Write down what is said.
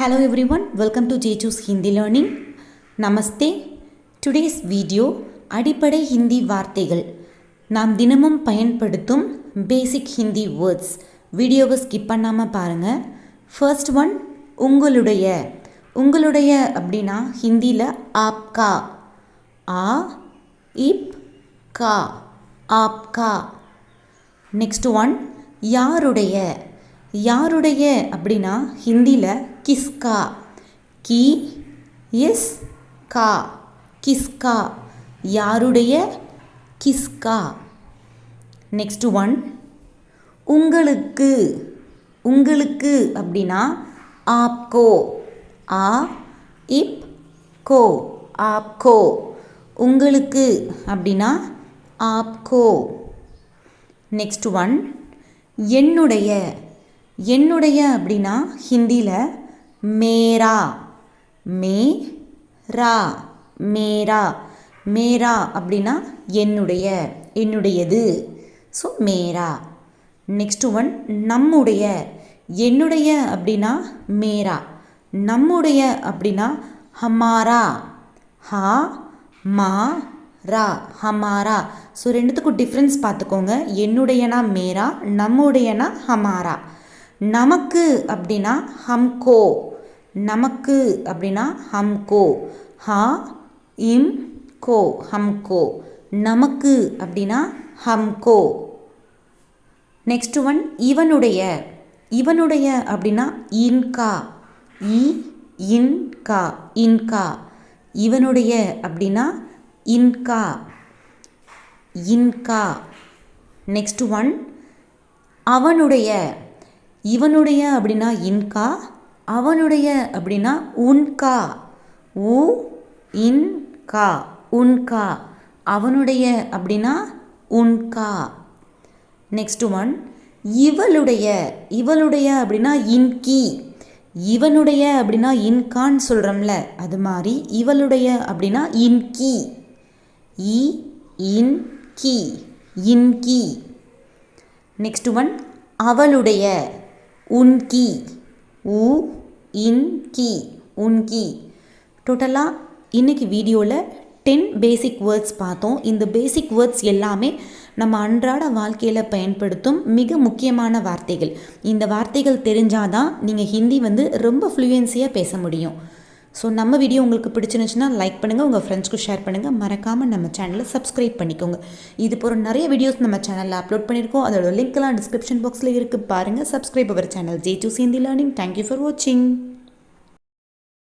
Hello everyone, welcome to JChoose Hindi Learning. Namaste today's video அடிப்படை ஹிந்தி வார்த்தைகள் நாம் தினமும் பயன்படுத்தும் பேசிக் ஹிந்தி வேர்ட்ஸ் வீடியோவை ஸ்கிப் பண்ணாமல் பாருங்கள் ஃபர்ஸ்ட் ஒன் உங்களுடைய. உங்களுடைய அப்படின்னா ஹிந்தியில் ஆப்கா. ஆ இப் கா. ஆப்கா. நெக்ஸ்ட் ஒன் யாருடைய? யாருடைய அப்படின்னா ஹிந்தியில் கிஸ்கா. கி எஸ் கா. கிஸ்கா. யாருடைய? கிஸ்கா. நெக்ஸ்ட் ஒன் உங்களுக்கு. உங்களுக்கு அப்படின்னா ஆப்கோ. ஆ இப் கோ ஆப்கோ. உங்களுக்கு அப்படின்னா ஆப்கோ. நெக்ஸ்ட் ஒன் என்னுடைய. என்னுடைய அப்படின்னா ஹிந்தியில் மேரா. மே ரா மேரா. மேரா அப்படின்னா என்னுடைய என்னுடையது. ஸோ மேரா. நெக்ஸ்ட் ஒன் நம்முடைய. என்னுடைய அப்படின்னா மேரா. நம்முடைய அப்படின்னா ஹமாரா. ஹா மா ரா ஹமாரா. ஸோ ரெண்டுத்துக்கும் டிஃப்ரென்ஸ் பார்த்துக்கோங்க. என்னுடையனா மேரா நம்முடையனா ஹமாரா. நமக்கு அப்படின்னா ஹம்கோ. நமக்கு அப்படின்னா ஹம்கோ. ஹா இம் கோ ஹம்கோ. நமக்கு அப்படின்னா ஹம்கோ. நெக்ஸ்ட் ஒன் இவனுடைய. இவனுடைய அப்படின்னா இன்கா. இ இன்கா. இன்கா. இவனுடைய அப்படின்னா இன்கா. இன்கா. நெக்ஸ்ட் ஒன் அவனுடைய. இவனுடைய அப்படின்னா இன்கா அவனுடைய அப்படின்னா உன்கா உ இன்கா உன்கா அவனுடைய அப்படின்னா உன்கா நெக்ஸ்ட் ஒன் இவளுடைய இவளுடைய அப்படின்னா இன்கி இவனுடைய அப்படின்னா இன்கான்னு சொல்கிறோம்ல அது மாதிரி இவளுடைய அப்படின்னா இன்கி இ இன் கி. இன்கி நெக்ஸ்ட் ஒன் அவளுடைய. உன்கி. உ இன் கி. உன்கி. டோட்டலாக இன்றைக்கி வீடியோவில் டென் பேசிக் வேர்ட்ஸ் பார்த்தோம். இந்த பேசிக் வேர்ட்ஸ் எல்லாமே நம்ம அன்றாட வாழ்க்கையில் பயன்படுத்தும் மிக முக்கியமான வார்த்தைகள். இந்த வார்த்தைகள் தெரிஞ்சாதான் நீங்கள் ஹிந்தி வந்து ரொம்ப ஃப்ளூயன்சியாக பேச முடியும். ஸோ நம்ம வீடியோ உங்களுக்கு பிடிச்சிருந்துச்சுன்னா லைக் பண்ணுங்கள் உங்கள் ஃப்ரெண்ட்ஸ்க்கு ஷேர் பண்ணுங்கள் மறக்காமல் நம்ம சேனலை சப்ஸ்கிரைப் பண்ணிக்கோங்க. இது போகிற நிறைய வீடியோஸ் நம்ம சேனலில் அப்லோட் பண்ணியிருக்கோம். அதோட லிங்க்லாம் டிஸ்கிரிப்ஷன் பாக்ஸில் இருக்குது பாருங்கள் subscribe our channel J to Hindi learning thank you for வாட்சிங்